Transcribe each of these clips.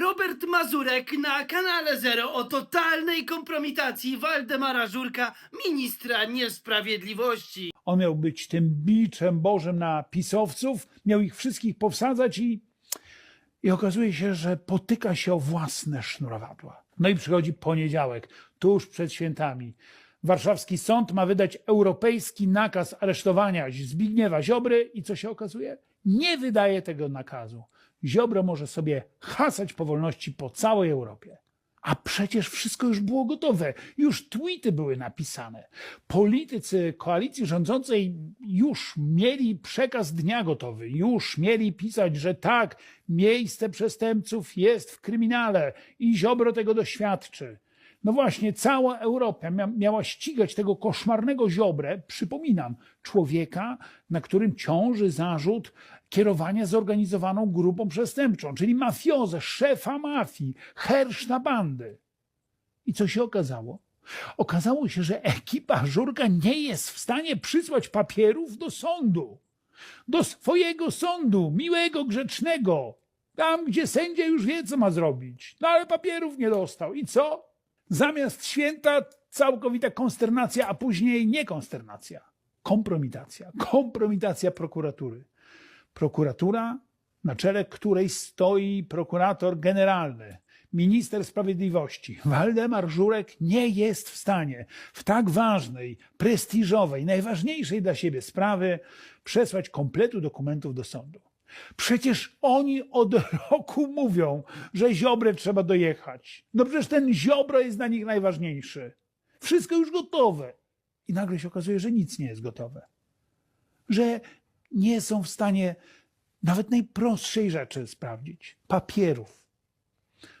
Robert Mazurek na kanale Zero o totalnej kompromitacji Waldemara Żurka, ministra niesprawiedliwości. On miał być tym biczem bożym na pisowców, miał ich wszystkich powsadzać i, i okazuje się, że potyka się o własne sznurowadła. No i przychodzi poniedziałek, tuż przed świętami. Warszawski sąd ma wydać europejski nakaz aresztowania Zbigniewa Ziobry i co się okazuje? Nie wydaje tego nakazu. Ziobro może sobie hasać po wolności po całej Europie. A przecież wszystko już było gotowe. Już tweety były napisane. Politycy koalicji rządzącej już mieli przekaz dnia gotowy. Już mieli pisać, że tak, miejsce przestępców jest w kryminale i Ziobro tego doświadczy. No właśnie, cała Europa mia miała ścigać tego koszmarnego Ziobrę, przypominam, człowieka, na którym ciąży zarzut kierowania zorganizowaną grupą przestępczą, czyli mafiozę, szefa mafii, herszta bandy. I co się okazało? Okazało się, że ekipa Żurka nie jest w stanie przysłać papierów do sądu. Do swojego sądu, miłego, grzecznego. Tam, gdzie sędzia już wie, co ma zrobić. No ale papierów nie dostał. I co? Zamiast święta całkowita konsternacja, a później nie konsternacja. Kompromitacja. Kompromitacja prokuratury. Prokuratura, na czele której stoi prokurator generalny, minister sprawiedliwości, Waldemar Żurek, nie jest w stanie w tak ważnej, prestiżowej, najważniejszej dla siebie sprawy przesłać kompletu dokumentów do sądu. Przecież oni od roku mówią, że Ziobrę trzeba dojechać. No przecież ten Ziobro jest dla nich najważniejszy. Wszystko już gotowe. I nagle się okazuje, że nic nie jest gotowe. Że nie są w stanie nawet najprostszej rzeczy sprawdzić papierów.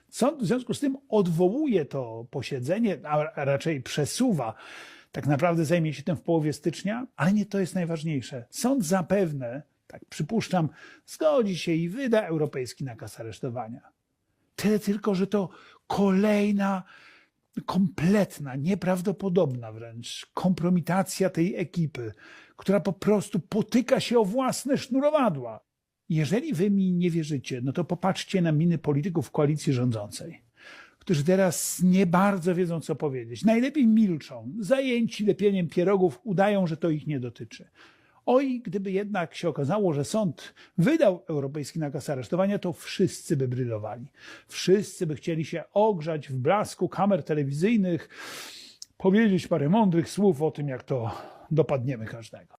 Sąd w związku z tym odwołuje to posiedzenie, a raczej przesuwa. Tak naprawdę zajmie się tym w połowie stycznia, ale nie to jest najważniejsze. Sąd zapewne, tak przypuszczam, zgodzi się i wyda europejski nakaz aresztowania. Tyle tylko, że to kolejna kompletna, nieprawdopodobna wręcz kompromitacja tej ekipy, która po prostu potyka się o własne sznurowadła. Jeżeli wy mi nie wierzycie, no to popatrzcie na miny polityków koalicji rządzącej, którzy teraz nie bardzo wiedzą, co powiedzieć. Najlepiej milczą, zajęci lepieniem pierogów, udają, że to ich nie dotyczy. Oj, gdyby jednak się okazało, że sąd wydał europejski nakaz aresztowania, to wszyscy by brylowali. Wszyscy by chcieli się ogrzać w blasku kamer telewizyjnych, powiedzieć parę mądrych słów o tym, jak to dopadniemy każdego.